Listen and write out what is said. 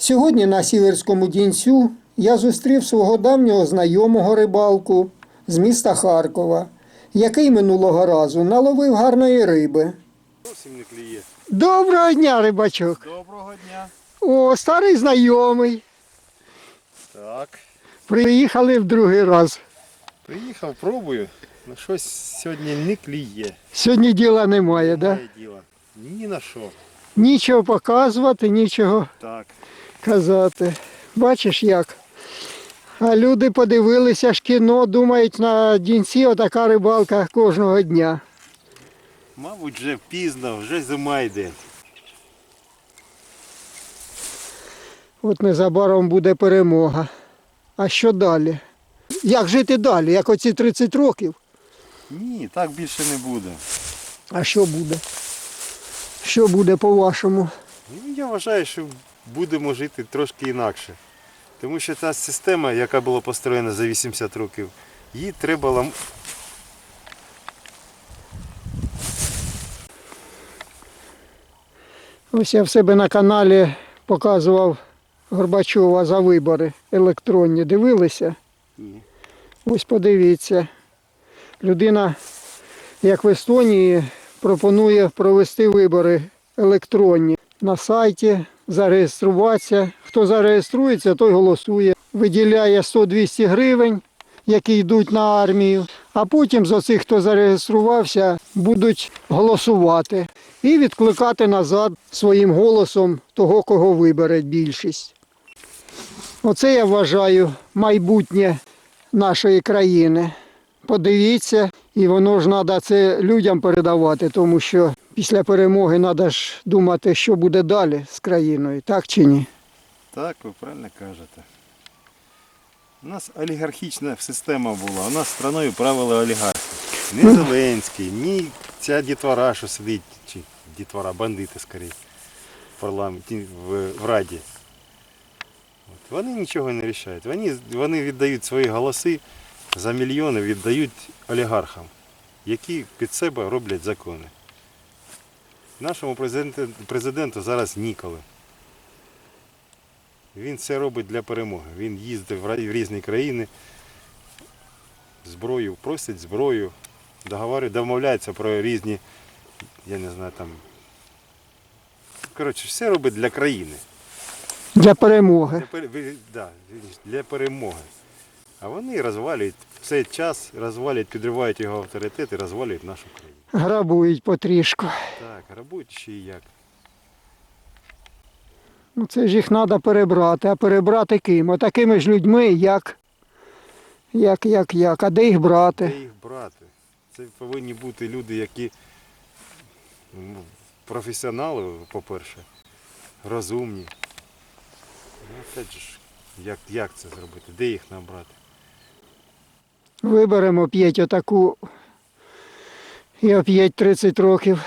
Сьогодні на Сіверському дінцю я зустрів свого давнього знайомого рибалку з міста Харкова, який минулого разу наловив гарної риби. Доброго дня, рибачок! Доброго дня. О, старий знайомий. Так. Приїхали в другий раз. Приїхав, пробую. Ну щось сьогодні не клює. Сьогодні діла немає, да? Немає діла. Ні на що. Нічого показувати, нічого Так. Казати. Бачиш як? А люди подивилися ж кіно, думають на дінці отака рибалка кожного дня. Мабуть, вже пізно, вже зима йде. От незабаром буде перемога. А що далі? Як жити далі? Як оці 30 років? Ні, так більше не буде. А що буде? Що буде по-вашому? Ну, я вважаю, що будемо жити трошки інакше. Тому що та система, яка була построєна за 80 років, її треба лам... Ось я в себе на каналі показував Горбачова за вибори електронні. Дивилися? Ні. Ось подивіться. Людина, як в Естонії, пропонує провести вибори електронні на сайті, зареєструватися. Хто зареєструється, той голосує. Виділяє 100-200 гривень, які йдуть на армію. А потім з оцих, хто зареєструвався, будуть голосувати і відкликати назад своїм голосом того, кого вибере більшість. Оце я вважаю майбутнє нашої країни. Подивіться, і воно ж треба це людям передавати, тому що після перемоги треба ж думати, що буде далі з країною, так чи ні? Так, ви правильно кажете. У нас олігархічна система була, у нас страною правили олігархи. Не Зеленський, ні ця дітвора, що сидить, чи дітвора, бандити скоріше, в парламенті, в, в Раді. От. Вони нічого не рішають. Вони, вони віддають свої голоси за мільйони, віддають олігархам, які під себе роблять закони. Нашому президенту, президенту зараз ніколи. Він це робить для перемоги. Він їздить в різні країни, зброю, просить зброю, договорює, домовляється про різні, я не знаю, там. Коротше, все робить для країни. Для перемоги. Для, ви- да, для перемоги. А вони розвалюють в цей час, розвалюють, підривають його авторитет і розвалюють нашу країну. Грабують потрішку. Так, грабують ще і як. Ну це ж їх треба перебрати. А перебрати ким? Отакими ж людьми, як, як, як, як. А де їх брати? Де їх брати? Це повинні бути люди, які ну, професіонали, по-перше, розумні. Ну, опять ж, як, як це зробити? Де їх набрати? Виберемо п'ять отаку і оп'ять 30 років